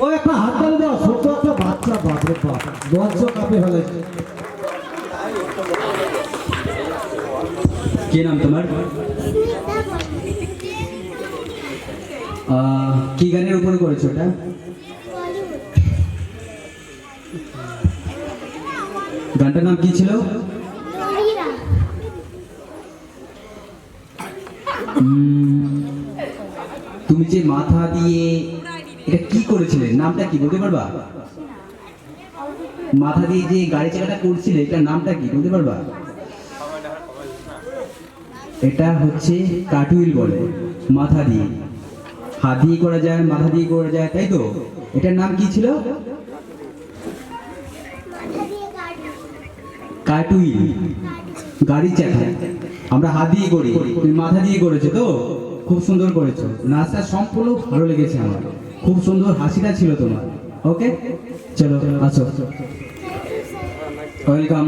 ও একটা হাত তালি দাও ছোট্ট একটা বাচ্চা বাপরে বাপ। কাঁপে কি নাম তোমার? কি গানের উপরে করেছ ওটা গানটার নাম কি ছিল? উম, তুমি যে মাথা দিয়ে এটা কি করেছিলে? নামটা কি? বলতে পারবা? মাথা দিয়ে যে গাড়ি চাকাটা করছিলে, এটার নামটা কি? বলতে পারবা? এটা হচ্ছে কাটুইল বলে, মাথা দিয়ে। হাত দিয়ে করা যায়, মাথা দিয়ে করা যায়, তাই তো? এটার নাম কি ছিল? কাটুইল। গাড়ি চাকা আমরা হাত দিয়ে করি, তুমি মাথা দিয়ে করেছ তো? খুব সুন্দর করেছ। নাচটা সম্পূর্ণ ভালো লেগেছে আমার। খুব সুন্দর হাসিটা ছিল তোমার। ওকে চলো আসো। ওয়েলকাম